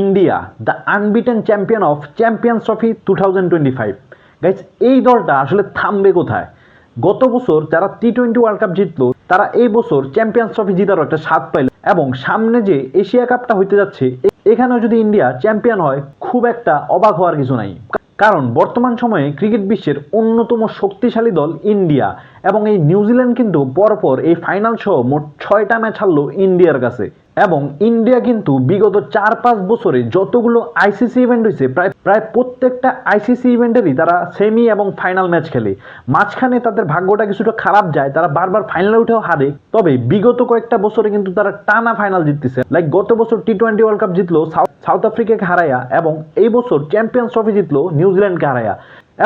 India the unbeaten champion of champions trophy two thousand twenty five guys এই দলটা আসলে থামবে কোথায়? গত বছর যারা টি টোয়েন্টি ওয়ার্ল্ড কাপ জিতলো, তারা এই বছর চ্যাম্পিয়ন্স ট্রফি জিতারও একটা স্বাদ পাইল। এবং সামনে যে এশিয়া কাপটা হইতে যাচ্ছে, এখানেও যদি ইন্ডিয়া চ্যাম্পিয়ন হয়, খুব একটা অবাক হওয়ার কিছু নাই। কারণ বর্তমান সময়ে ক্রিকেট বিশ্বের অন্যতম শক্তিশালী দল ইন্ডিয়া এবং এই নিউজিল্যান্ড কিন্তু পরপর এই ফাইনাল সহ মোট ছয়টা ম্যাচ হারলো ইন্ডিয়ার কাছে। এবং ইন্ডিয়া কিন্তু বিগত চার পাঁচ বছরে যতগুলো আইসিসি ইভেন্ট হয়েছে প্রায় প্রায় প্রত্যেকটা আইসিসি ইভেন্টেরই তারা সেমি এবং ফাইনাল ম্যাচ খেলে। মাঝখানে তাদের ভাগ্যটা কিছুটা খারাপ যায়, তারা বারবার ফাইনালে উঠেও হারে। তবে বিগত কয়েকটা বছরে কিন্তু তারা টানা ফাইনাল জিততেছে। লাইক গত বছর টি টোয়েন্টি ওয়ার্ল্ড কাপ জিতলো সাউথ আফ্রিকাকে হারাইয়া এবং এই বছর চ্যাম্পিয়ন্স ট্রফি জিতলো নিউজিল্যান্ডকে হারাইয়া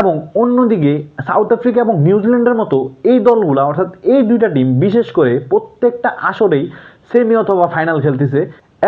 এবং অন্যদিকে সাউথ আফ্রিকা এবং নিউজিল্যান্ডের মতো এই দলগুলো, অর্থাৎ এই দুইটা টিম বিশেষ করে প্রত্যেকটা আসরেই সেমি অথবা ফাইনাল খেলতেছে,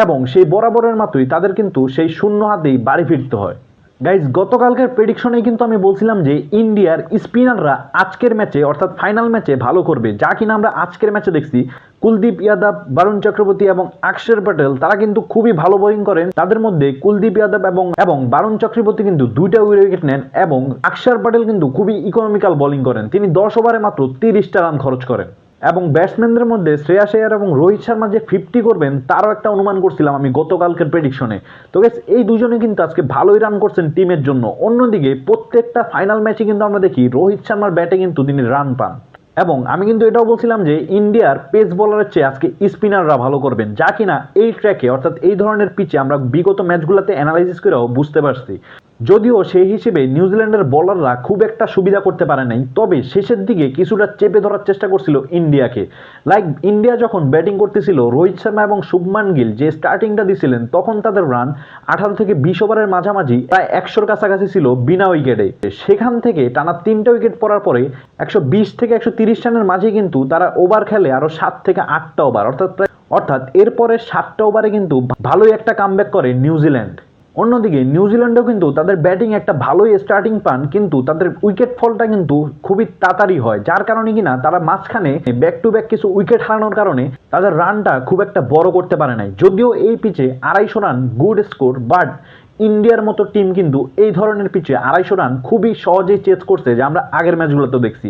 এবং সেই বরাবরের মাত্রই তাদের কিন্তু সেই শূন্য হাতেই বাড়ি ফিরতে হয়। গাইজ গতকালকের প্রেডিকশনেই কিন্তু আমি বলছিলাম যে ইন্ডিয়ার স্পিনাররা আজকের ম্যাচে অর্থাৎ ফাইনাল ম্যাচে ভালো করবে। যা কিনা আমরা আজকের ম্যাচে দেখছি, কুলদীপ ইয়াদব, বরুণ চক্রবর্তী এবং অক্ষর প্যাটেল তারা কিন্তু খুবই ভালো বোলিং করেন। তাদের মধ্যে কুলদীপ যাদব এবং এবং বারুণ চক্রবর্তী কিন্তু দুইটা উইকেট নেন, এবং অক্ষর প্যাটেল কিন্তু খুবই ইকোনমিক্যাল বোলিং করেন। তিনি দশ ওভারে মাত্র তিরিশটা রান খরচ করেন। এবং ব্যাটসম্যানদের মধ্যে শ্রেয়া শেয়ার এবং রোহিত শর্মা যে ফিফটি করবেন, তারও একটা অনুমান করছিলাম আমি গতকালকের প্রেডিকশনে তো গেস এই দুজনে কিন্তু আজকে ভালোই রান করছেন টিমের জন্য। অন্যদিকে প্রত্যেকটা ফাইনাল ম্যাচে কিন্তু আমরা দেখি রোহিত শর্মার ব্যাটে কিন্তু তিনি রান পান। এবং আমি কিন্তু এটাও বলছিলাম যে ইন্ডিয়ার পেস বোলারের চেয়ে আজকে স্পিনাররা ভালো করবেন, যা কিনা এই ট্র্যাকে অর্থাৎ এই ধরনের পিচে আমরা বিগত ম্যাচগুলোতে অ্যানালাইসিস করেও বুঝতে পারছি। যদিও সেই হিসেবে নিউজিল্যান্ডের বোলাররা খুব একটা সুবিধা করতে পারে নাই, তবে শেষের দিকে কিছুটা চেপে ধরার চেষ্টা করছিল ইন্ডিয়াকে। লাইক ইন্ডিয়া যখন ব্যাটিং করতেছিল, রোহিত শর্মা এবং শুভমান গিল যে স্টার্টিংটা দিছিলেন, তখন তাদের রান আঠারো থেকে বিশ ওভারের মাঝামাঝি প্রায় একশোর কাছাকাছি ছিল বিনা উইকেটে সেখান থেকে টানা তিনটা উইকেট পড়ার পরে একশো বিশ থেকে একশো তিরিশ রানের মাঝে কিন্তু তারা ওভার খেলে আরও সাত থেকে আটটা ওভার অর্থাৎ প্রায় অর্থাৎ এরপরে সাতটা ওভারে কিন্তু ভালোই একটা কামব্যাক করে নিউজিল্যান্ড। অন্যদিকে নিউজিল্যান্ডেও কিন্তু তাদের ব্যাটিং একটা ভালোই স্টার্টিং পান, কিন্তু তাদের উইকেট ফলটা কিন্তু খুবই তাড়াতাড়ি হয়, যার কারণে কিনা তারা মাঝখানে ব্যাক টু ব্যাক কিছু উইকেট হারানোর কারণে তাদের রানটা খুব একটা বড় করতে পারে নাই। যদিও এই পিচে আড়াইশো রান গুড স্কোর বাট ইন্ডিয়ার মতো টিম কিন্তু এই ধরনের পিচে আড়াইশো রান খুবই সহজেই চেস করছে, যে আমরা আগের ম্যাচগুলোতে দেখছি।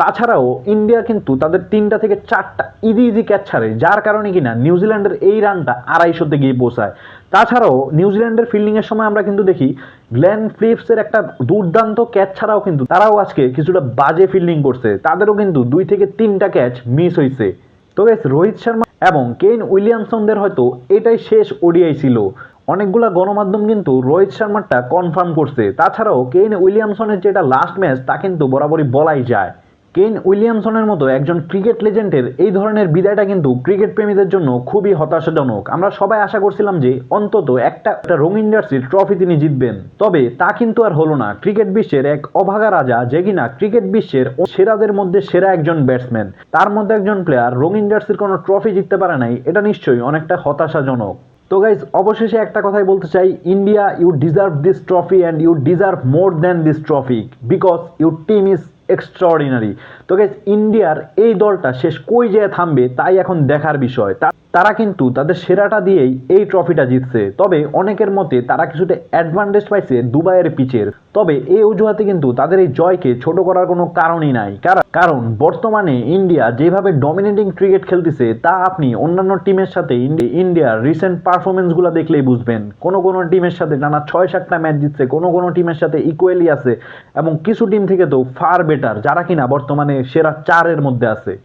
তাছাড়াও ইন্ডিয়া কিন্তু তাদের তিনটা থেকে চারটা ইজি ইজি ক্যাচ ছাড়ে, যার কারণে কিনা নিউজিল্যান্ডের এই রানটা আড়াইশোতে গিয়ে পৌঁছায়। তাছাড়াও নিউজিল্যান্ডের ফিল্ডিংয়ের সময় আমরা কিন্তু দেখি গ্ল্যান ফ্লিপসের একটা দুর্দান্ত ক্যাচ ছাড়াও কিন্তু তারাও আজকে কিছুটা বাজে ফিল্ডিং করছে। তাদেরও কিন্তু দুই থেকে তিনটা ক্যাচ মিস হয়েছে তো রোহিত শর্মা এবং কেন উইলিয়ামসনদের হয়তো এটাই শেষ ওডিআই ছিল। অনেকগুলা গণমাধ্যম কিন্তু রোহিত শর্মারটা কনফার্ম করছে। তাছাড়াও কেন উইলিয়ামসনের যেটা লাস্ট ম্যাচ তা কিন্তু বরাবরই বলাই যায়। কেন উইলিয়ামসনের মতো একজন ক্রিকেট লেজেন্ডের এই ধরনের বিদায়টা কিন্তু ক্রিকেট প্রেমীদের জন্য খুবই হতাশাজনক। আমরা সবাই আশা করছিলাম যে অন্তত একটা একটা রঙিন জার্সির ট্রফি তিনি জিতবেন। তবে তা কিন্তু আর হলো না। ক্রিকেট বিশ্বের এক অভাগা রাজা যে কিনা ক্রিকেট বিশ্বের সেরাদের মধ্যে সেরা একজন ব্যাটসম্যান তার মধ্যে একজন প্লেয়ার রঙিন জার্সির কোনো ট্রফি জিততে পারে নাই, এটা নিশ্চয়ই অনেকটা হতাশাজনক। তো গাইজ অবশেষে একটা কথাই বলতে চাই India you deserve this trophy and you deserve more than this trophy because your team is extraordinary তো গাইজ ইন্ডিয়ার এই দলটা শেষ কই যেয়ে থামবে, তাই এখন দেখার বিষয়। তারা কিন্তু তাদের সেরাটা দিয়েই এই ট্রফিটা জিতছে। তবে অনেকের মতে তারা কিছুটা অ্যাডভান্টেজ পাইছে দুবাইয়ের পিচের। তবে এই অজুহাতে কিন্তু তাদের এই জয়কে ছোট করার কোনো কারণই নাই। কারণ বর্তমানে ইন্ডিয়া যেভাবে ডমিনেটিং ক্রিকেট খেলতেছে, তা আপনি অন্যান্য টিমের সাথে ইন্ডি- ইন্ডিয়ার রিসেন্ট পারফরমেন্সগুলো দেখলেই বুঝবেন। কোনো কোনো টিমের সাথে টানা ছয় সাতটা ম্যাচ জিতছে, কোনো কোনো টিমের সাথে ইকুয়ালি আছে, এবং কিছু টিম থেকে তো ফার বেটার যারা কিনা বর্তমানে সেরা চারের মধ্যে আছে।